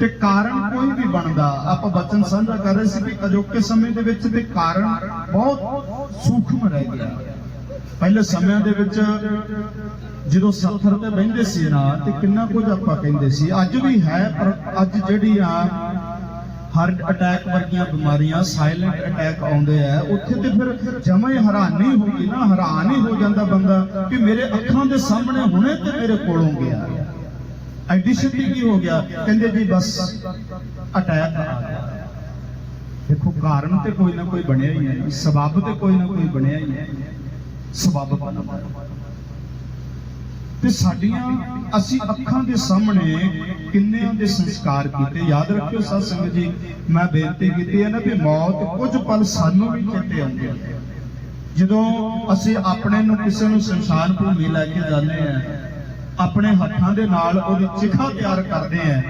ਤੇ ਕਾਰਨ ਕੋਈ ਵੀ ਬਣਦਾ। ਆਪਾਂ ਬਚਨ ਸਾਂਝਾ ਕਰ ਰਹੇ ਸੀ ਕਿ ਅਜੋਕੇ ਸਮੇਂ ਦੇ ਵਿੱਚ ਤੇ ਕਾਰਨ ਬਹੁਤ ਸੂਖਮ ਰਹਿ ਗਿਆ। ਪਹਿਲੇ ਸਮਿਆਂ ਦੇ ਵਿੱਚ ਜਦੋਂ ਸੱਥਰ ਤੇ ਬਹਿੰਦੇ ਸੀ ਨਾ, ਤੇ ਕਿੰਨਾ ਕੁਝ ਆਪਾਂ ਕਹਿੰਦੇ ਸੀ। ਅੱਜ ਵੀ ਹੈ, ਪਰ ਅੱਜ ਜਿਹੜੀ ਆ ਹਾਰਟ ਅਟੈਕ ਵਰਗੀਆਂ ਬਿਮਾਰੀਆਂ ਸਾਇਲੈਂਟ ਅਟੈਕ ਆਉਂਦੇ ਆ, ਉੱਥੇ ਤੇ ਫਿਰ ਜਮਾ ਹੀ ਹੈਰਾਨੀ ਹੋ ਗਈ ਨਾ, ਹੈਰਾਨ ਹੀ ਹੋ ਜਾਂਦਾ ਬੰਦਾ ਕਿ ਮੇਰੇ ਅੱਖਾਂ ਦੇ ਸਾਹਮਣੇ ਹੁਣੇ ਤੇ ਮੇਰੇ ਕੋਲੋਂ ਗਿਆ। ਐਡੀ ਛੇਤੀ ਕੀ ਹੋ ਗਿਆ? ਕਹਿੰਦੇ ਜੀ ਬਸ ਅਟੈਕ ਆ ਗਿਆ। ਦੇਖੋ, ਕਾਰਨ ਤੇ ਕੋਈ ਨਾ ਕੋਈ ਬਣਿਆ ਹੀ ਹੈ ਸਬਬ ਤੇ ਕੋਈ ਨਾ ਕੋਈ ਬਣਿਆ ਹੀ ਹੈ। ਸਬਬ ਬਣਦਾ ਤੇ ਸਾਡੀਆਂ ਅਸੀਂ ਅੱਖਾਂ ਦੇ ਸਾਹਮਣੇ ਕਿੰਨਿਆਂ ਦੇ ਸੰਸਕਾਰ ਕੀਤੇ। ਯਾਦ ਰੱਖਿਓ ਸਾਧ ਸੰਗਤ ਜੀ, ਮੈਂ ਬੇਨਤੀ ਕੀਤੀ ਹੈ ਨਾ ਵੀ ਮੌਤ ਕੁਝ ਪਲ ਸਾਨੂੰ ਵੀ ਚੇਤੇ ਆਉਂਦੀ ਹੈ। ਜਦੋਂ ਅਸੀਂ ਆਪਣੇ ਨੂੰ ਕਿਸੇ ਨੂੰ ਸੰਸਾਰ ਭੂਮੀ ਲੈ ਕੇ ਜਾਂਦੇ ਆ ਆਪਣੇ ਹੱਥਾਂ ਦੇ ਨਾਲ ਉਹਦੀ ਚਿਖਾ ਤਿਆਰ ਕਰਦੇ ਆ।